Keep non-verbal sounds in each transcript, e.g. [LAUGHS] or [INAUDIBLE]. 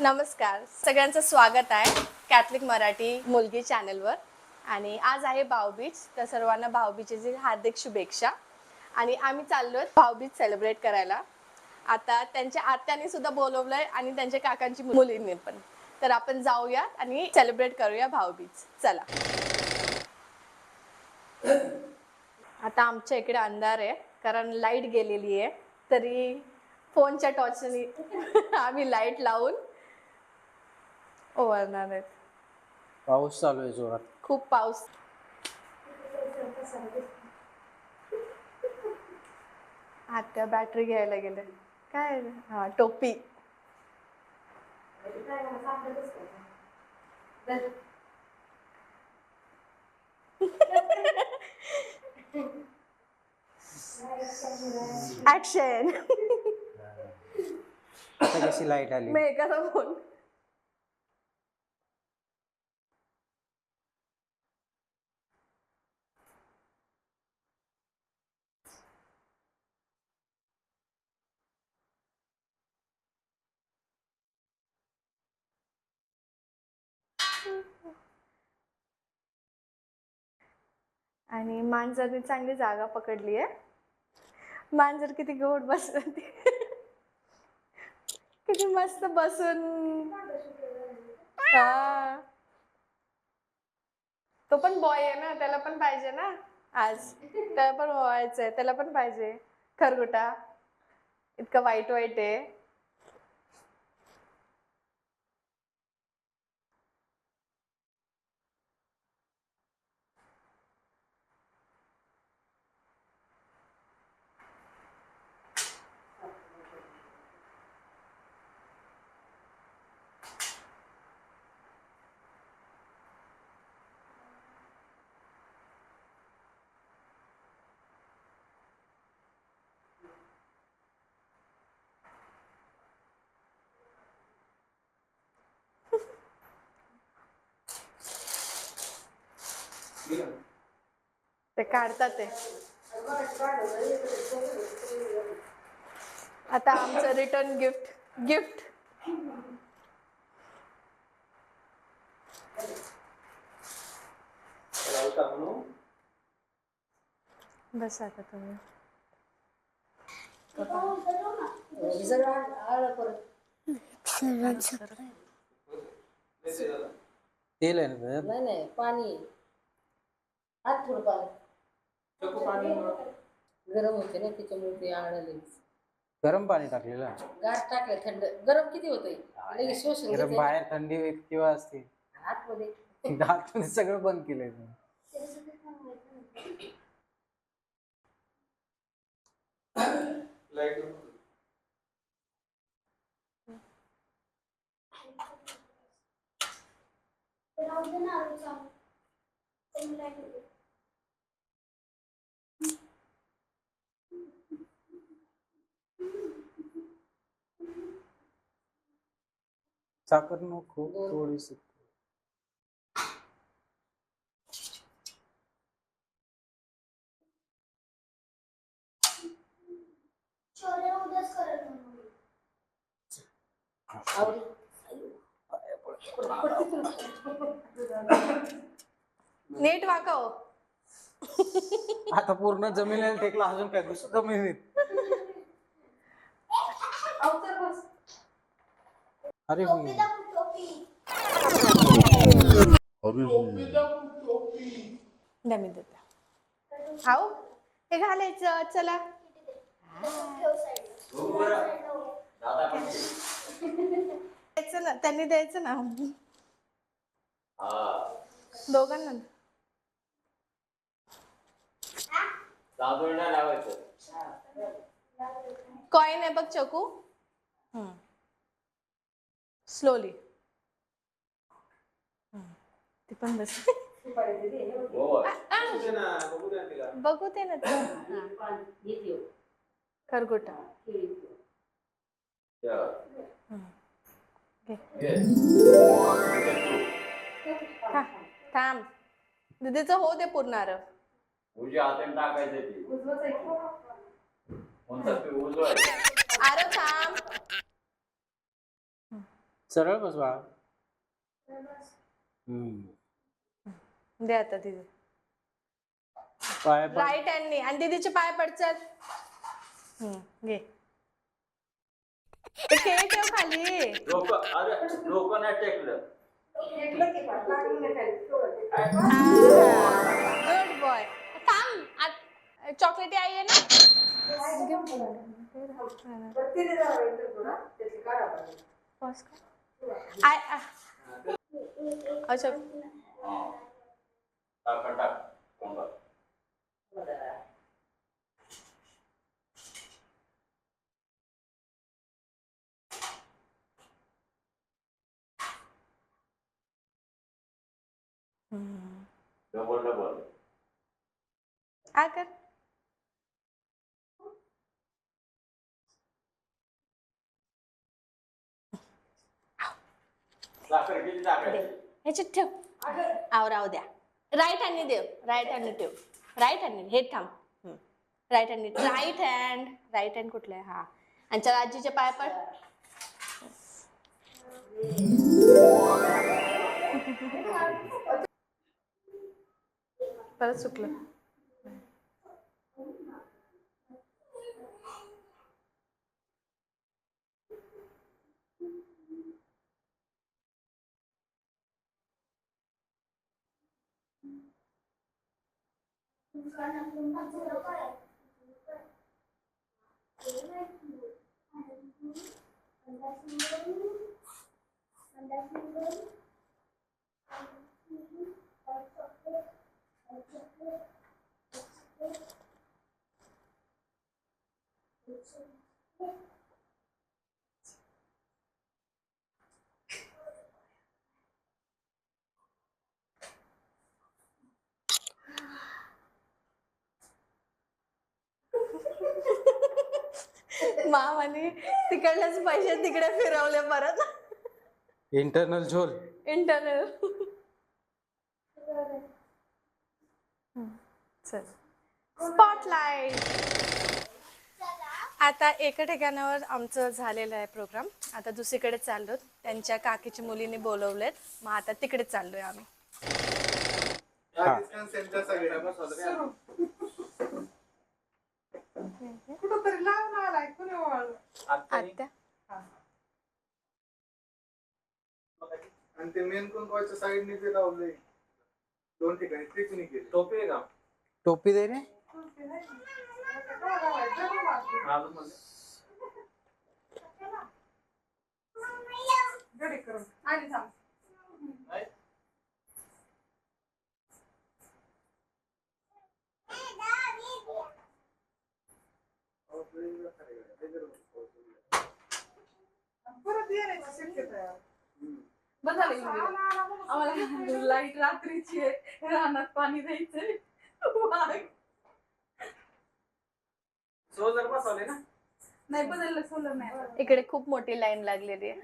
नमस्कार. सगळ्यांचं स्वागत आहे कॅथलिक मराठी मुलगी चॅनलवर. आणि आज आहे भाऊबीज तर सर्वांना भाऊबीजेची हार्दिक शुभेच्छा. आणि आम्ही चाललो भाऊबीज सेलिब्रेट करायला. आता त्यांच्या आत्याने सुद्धा बोलवलंय आणि त्यांच्या काकांची मुलींनी पण. तर आपण जाऊया आणि सेलिब्रेट करूया भाऊबीज चला. आता आमच्या इकडे अंधार आहे. कारण लाइट गेलेली आहे. तरी फोनच्या टॉर्चने [LAUGHS] आम्ही लाइट लावून ओवाळणार आहेत. पाऊस चालू आहे जोरात. खूप पाऊस. आत्या बॅटरी घ्यायला गेले. काय हा टोपी. [LAUGHS] ऍक्शन आता कशी लाइट आली? मेघाचा फोन आणि मांजरने चांगली जागा पकडली आहे. मांजर किती गोड बसत किती मस्त बसून. हा. तो पण बॉय आहे ना त्याला पण पाहिजे ना. आज. त्याला पण व्हायचंय. त्याला पण पाहिजे. खरगुटा. इतकं वाईट वाईट आहे. ते काढतात ते आता आमचं रिटर्न गिफ्ट गिफ्ट बस आता तुम्ही. तेल आहे ना? नाही नाही पाणी हात थोडं पाणी. गरम होते ना त्याच्यामुळे ते आळले गरम पाणी टाकलेलं? गाठ टाकले थंड. गरम किती होतंय? लगेच शोषण गरम घेते. बाहेर थंडी किंवा असते. आतमध्ये. [LAUGHS] आतमध्ये सगळं बंद केलंय तुम्ही. साखर नको थोडीशी. आवडी नीट वाकव. आता पूर्ण जमिनीला टेकला अजून काय दुसरं जमिनीत अरे. द्या मी देते. आऊ हे घालायचं चला. द्यायचं ना त्यांनी द्यायचं ना. दोघांना ना. कॉइन आहे बघ चकू. स्लोली ती पण बस. बघू ते ना ते. हा. खरगोटा. थांब. दीदीचं हो दे पुरणार अरे थांब. सरळ बस बाळा हम्म. दे आता दिदी पाय पड. राईट हँडनी आणि दीदीचे पाय पडचल हम्म, घे. ते खेळ ठेव खाली. लोक अरे लोक नाही टेकलं. गुड बॉय थांब. चॉकलेटी आई आहे ना? कर. आय आ. अच्छा टाका टाक कंबर. डबल डबल आ साखर किती टाकायची ह्याच्यात ठेव. आव राहू द्या. राईट हँडनी देव. राईट हँडनी ठेव. राईट हँडनी हे थांब. राईट हँडनी राईट हँड राईट हँड कुठलं आहे? हा. आणि चल आजीचे पाय पड. परत चुकलं Thank you. मामाने तिकडलेच पैसे तिकडे फिरवले परत. इंटरनल झोल. इंटरनल चल. स्पॉटलाइट आता एका ठिकाणावर आमचं झालेलं आहे प्रोग्राम आता दुसरीकडे चाललो त्यांच्या काकीच्या मुलीने बोलवलेत. मग आता तिकडे चाललोय आम्ही. हा. कुठंतरी लावून आलाय कुणी ओवाळलं? आत्या. आणि ते मेन कुंकवाच्या साईडने ते लावलंय. दोन ठिकाणी त्रिकोणी केले. टोपी आहे का? टोपी दे रे. गडी करून. आणि थांब. परत येण्याची शक्यता आहे झालं येऊन गेलं. आम्हाला लाइट रात्रीची आहे रानात पाणी द्यायचंय वाघ. सोलर बसवले ना नाही बदललं सोलर नाही आता. इकडे खूप मोठी लाईन लागलेली आहे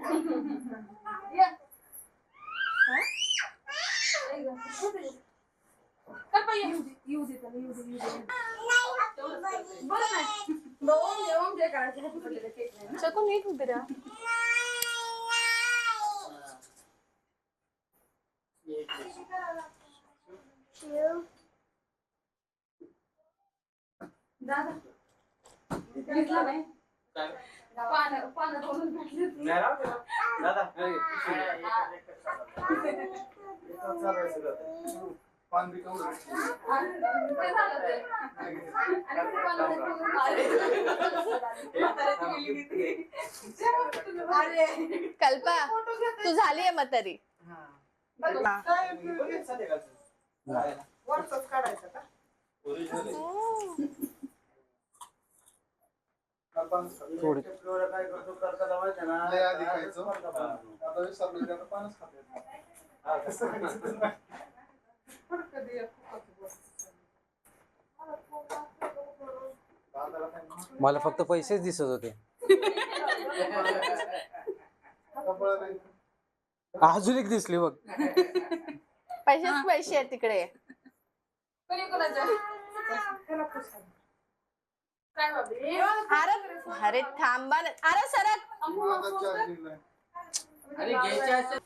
काय पाहिजे येऊ दे येऊ दे त्याला, येऊ दे येऊ दे बरं नाही मग ओम नाही ना. शकून नीट उभी राहा दादा घेतला नाही पानं पानं तोडून. दादा भेटलं. ते पानं कल्पा तू झाली आहे मग तरी. मला फक्त पैसेच दिसत होते. अजून एक दिसली बघ. पैसेच पैसे आहेत तिकडे. अरे अरे थांबा ना. अरे सरक. असेल.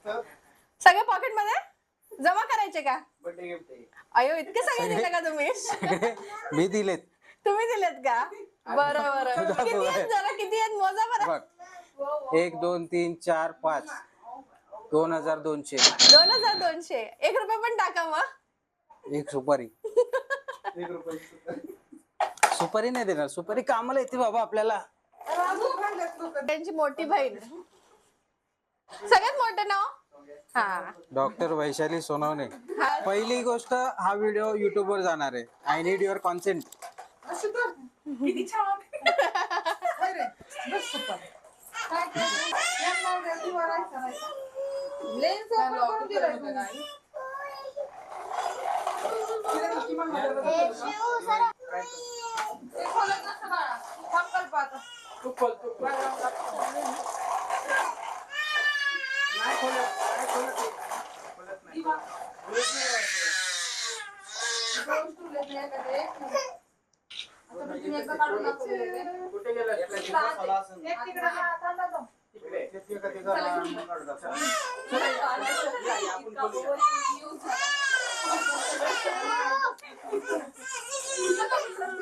सगळे पॉकेटमध्ये? जमा करायचे का? बर्थडे गिफ्ट आहे. अयो इतके सगळे दिले का तुम्ही? [LAUGHS] मी दिलेत. तुम्ही दिलेत का? बरं बरं. तुझा किती भाऊ आहेत आहे. जरा किती आहेत मोजा बरं? बघ. एक दोन तीन चार पाच. दोन हजार दोनशे. दोन हजार दोनशे. एक रुपये पण टाका मग. एक सुपारी. एक रुपये. सुपारी नाही देणार. सुपारी कामाला येते बाबा आपल्याला. त्यांची मोठी बहीण. सगळ्यात मोठं नाव? हा. डॉक्टर वैशाली सोनवणे. पहिली गोष्ट हा व्हिडिओ युट्यूब वर जाणार आहे. आय नीड युअर कॉन्सेंट किती छान अरे, बस सुपर. काय केलं? या नवऱ्याची वरायचं नाही का? लेन्स open करून दिलंय तुम्ही. तिला किती किमान हजार रुपये दिले का? ते खोलत नसतं बाळा. थांब कल्पा आता. ती बा- दोन तुले नाही का ते? आता मी तिने एकदा काढून दाखवलेलं आहे. कुठे गेला एक तिकडे हा, थांब, थांब, थांब.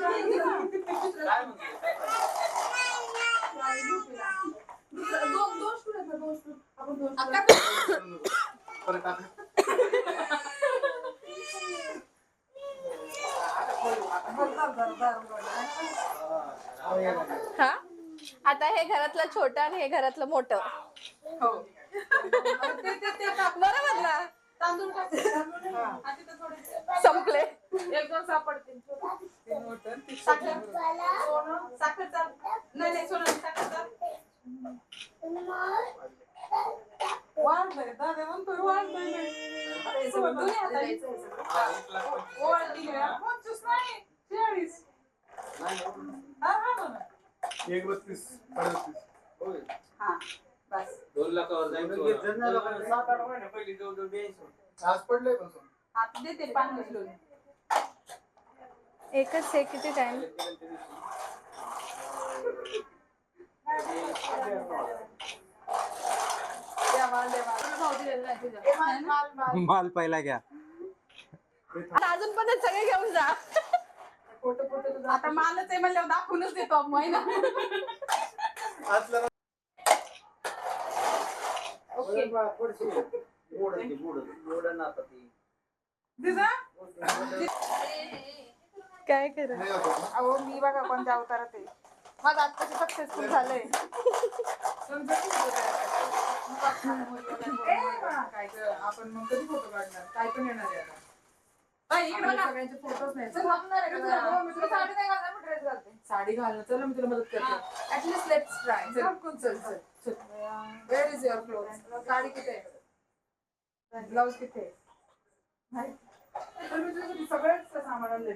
काय म्हणते दोन दोन स्टूल आहेत ना, दोन स्टूल. आपण दोन स्टूल. परत टाका. हा. हा आता हे घरातलं छोटं आणि हे घरातलं मोठं हो. ते- ते- ते टाक. बरोबर ना तांदूळ टाक. हा, तिथं थोडे- संपले एक दोन सापडतील साखर सोनं, साखर चाल नाही नाही सोनं साखर चाल वाढलंय दादा म्हणतोय वाढलंय हे. वाढली आहे. पंचवीस नाही चाळीस हा हा म्हणा. एक बत्तीस अडतीस. हा बस दोन लाखावर जाईल. आज पडलंय पण सोनं. आता देते पाणी उचलून एकच हे किती टाइम देवा देवा तुला भाऊ दिलेला नाही तुझ्या. माल पहिला घ्या. आता अजून पण सगळे घेऊन जा. आता मालच आहे म्हणल्यावर दाखवूनच देतो महिना ओके. काय कर? अहो मी बघा कोणत्या अवतारात आहे. माझं आत्ताच सक्सेसफुल झालंय. काय ग, आपण मग कधी फोटो काढणार काय पण येणार आहे आता बाई, इकडे बघा. सगळ्यांचे फोटोच नाही चल, हो, मी तुला साडी नाही घालणार, मी ड्रेस घालते. साडी घालणं चल मी तुला मदत करते. ऍटलीस्ट लेट्स ट्राय चल चल चल चल where is your cloth sari किती आहे? ब्लाऊज किती आहे? नाही. पण मी तुझ्यासाठी सगळेच सामान आणले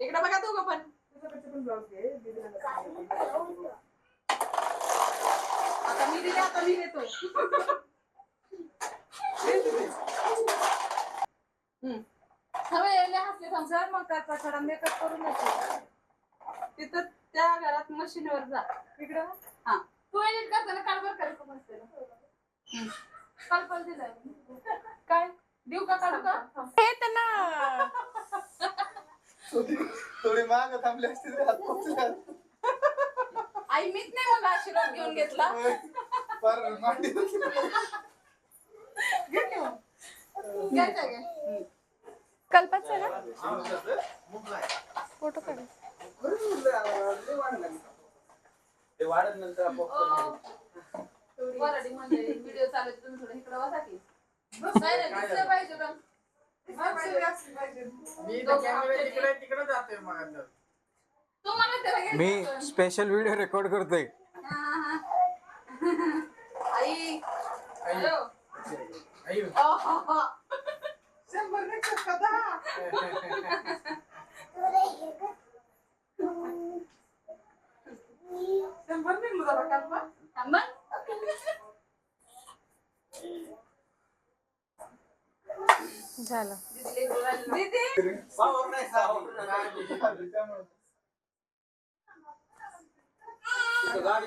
इकडे बघा दोघं पण तुझ्याकडचे पण ब्लाऊज घे दीदीला नको. आता मी देतो. हवे यायले हसले समजा मग त्याचा थोडा मेकअप करून तिथं त्या घरात मशीनवर जा. इकडे हा. तू एडिट करताना काल बरं करायचं मस्त काल पण दिलंय काय? देऊ का काढू का? हे त्यांना थोडी थोडी माग थांबली तरी असते. आई मीच नाही मला आशीर्वाद घेऊन घेतला. कल्पच आहे ना? फोटो काढ. ते वाढत नंतर म्हणजे व्हिडिओ चालू आहे, तुम्ही थोडं इकडे बसा की. नाही नाही दिसलं पाहिजे का मी तर कॅमेरा तिकडे तिकडे जातोय मग आता. तुम्हाला त्याला घ्यायचं मी होतं. स्पेशल व्हिडिओ रेकॉर्ड करतोय. हा, हा. आई. हॅलो आई. [LAUGHS] अहो. शंभर नाही का दहा? शंभर निघलो जरा कालवा. थांबा. झालं दीदी पावर नाही तर गाडी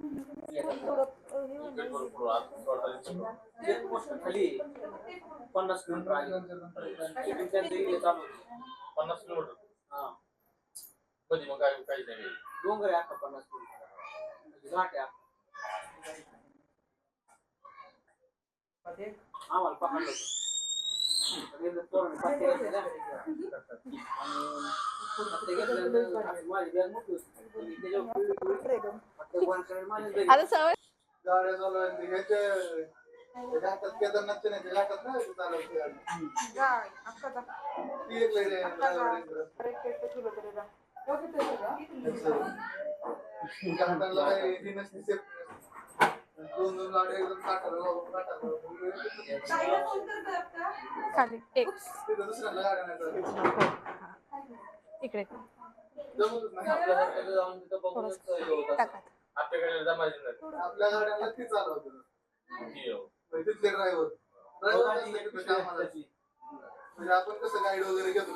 ना. अक्का इथं- अक्का इथून दे गं. Scan करून सोडायचं सगळं. एक गोष्ट खाली पन्नास किलोमीटर आहे शिपिंग त्यांचं इकडे चालू होतं. पन्नास किलोमीटर हा. कधी मग काय काही नाही डोंगर आहे अख्खा पन्नास किलोमीटर घाट आहे अख्खा. आम्हाला पकडलं आता सवय गाड्या चालवायला ह्याच्या केदारनाथच्या दोन दोन गाड्या एकदम. खाली एक तिथं दुसऱ्यांना गाड्या नाही चालत. इकडे नाही. हे. टाका आपल्याकडे जमायचं नाही आपल्या गाड्यांना ती चालवते हो. म्हणजे तिथले ड्रायव्हर गाडी ड्रायव्हर त्याची. म्हणजे आपण कसं गाईड वगैरे घेतो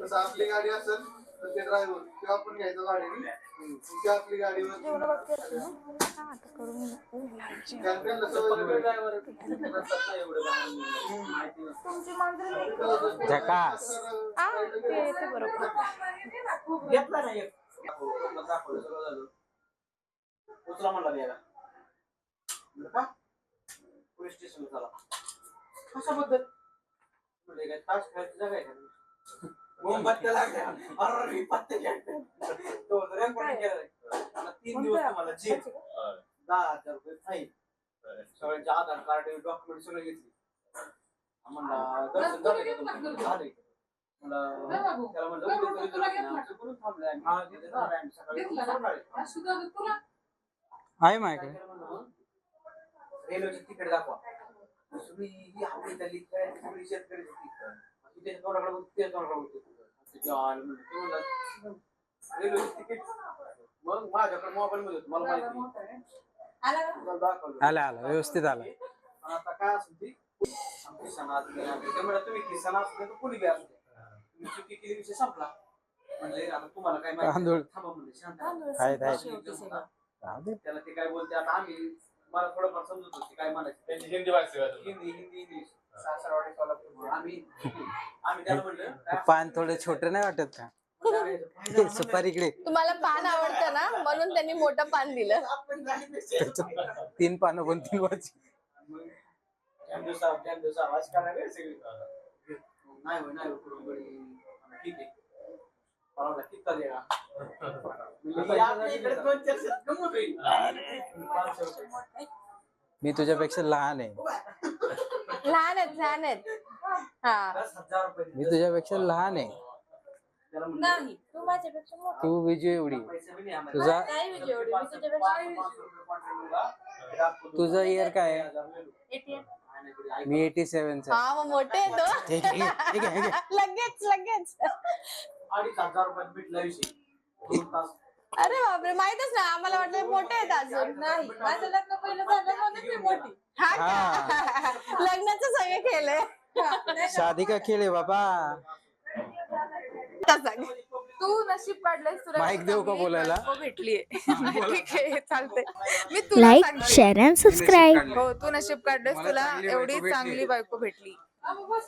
तसं आपली गाडी असेल तर ते ड्रायव्हर किंवा आपण घ्यायचं गाडीने ती आपली गाडी. माहिती नसतं. झकास आ, ते ते बरोबर घेतला नाही एक. दाखवलं, दाखवलं, सगळं झालं. उचला म्हणला द्यायला. का? पोलीस स्टेशनला चला. कशाबद्दल? म्हणलं, काय तास खेळायची जागा आहे का? मोमबत्त्या लागल्या. अरे, मी पत्ते खेळते. तो रेकॉर्डिंग केलं. मला तीन दिवस जेल. हा. दहा हजार रुपये फाईन सगळ्यांचे आधार कार्ड डॉक्युमेंट सगळे घेतले. म्हणला दर्शन झालं. म्हणलं, त्याला म्हणलं, करून. हा, आहे सकाळी आहे. माझ्याकडे रेल्वेचे तिकीट दाखवा. सगळी ही आपली सगळी शेतकरी त्याच्या तोंडाकडे बघते, त्याच्या तोंडाकडे बघते. त्याच्या आईला म्हणलं, ते म्हणलं, रेल्वेचे तिकीट मग माझ्याकडे मोबाईल मध्ये होतं, मला माहिती नाही. आला का? तुला दाखवलं आला आला व्यवस्थित आला आता काय असू दे. ते म्हणलं, तुम्ही किसान असू दे तर कोणी बी असू दे तुम्ही चुकी केली विषय संपला म्हणजे आता तुम्हाला काय माहिती. थांबा म्हणजे शांत राहा. आहेत आहेत शेवटी राहू दे. त्याला ते काय बोलते आता आम्ही मला थोडंफार समजत होते काय म्हणायचं त्यांची हिंदी भाषा आहे. हिंदी हिंदी इंग्लिश पान थोडं छोटं नाही वाटत का? सुपारी इकडे तुम्हाला पान आवडतं ना म्हणून त्यांनी मोठं पान दिलं. तीन पानं पण तीन रुपये. मी तुझ्यापेक्षा लहान आहे. लहान आहेत लहान आहेत. हा. रुपये मी तुझ्यापेक्षा लहान आहे. नाही तू माझ्यापेक्षा मोठा. तू विजय एवढी. तुझा नाही विजय एवढी, मी तुझ्यापेक्षा रुपये तुझं year काय? आहे? मी एटी सेव्हनचा हा मग मोठे आहे तो. ठीक आहे, ठीक आहे, ठीक आहे. [LAUGHS] लगेच लगेच. अडीच हजार रुपयात भेटला विषय. दोन तास. अरे बापरे माहितच ना आम्हाला वाटलं मोठे आहेत अजून. नाही. माझं लग्न पहिलं झालं म्हणून मी मोठी. हा का? लग्नाचं सगळे केलंय शादी का खेळ आहे बाबा. तू नशीब काढलंयस तुला माईक देऊ का बोलायला? भेटलीये [LAUGHS] ठीक आहे चालते मी तुला लाईक सांगते. शेअर अँड सबस्क्राईब हो तू नशीब काढलंयस तुला चांगली एवढी बायको. चांगली बायको भेटली.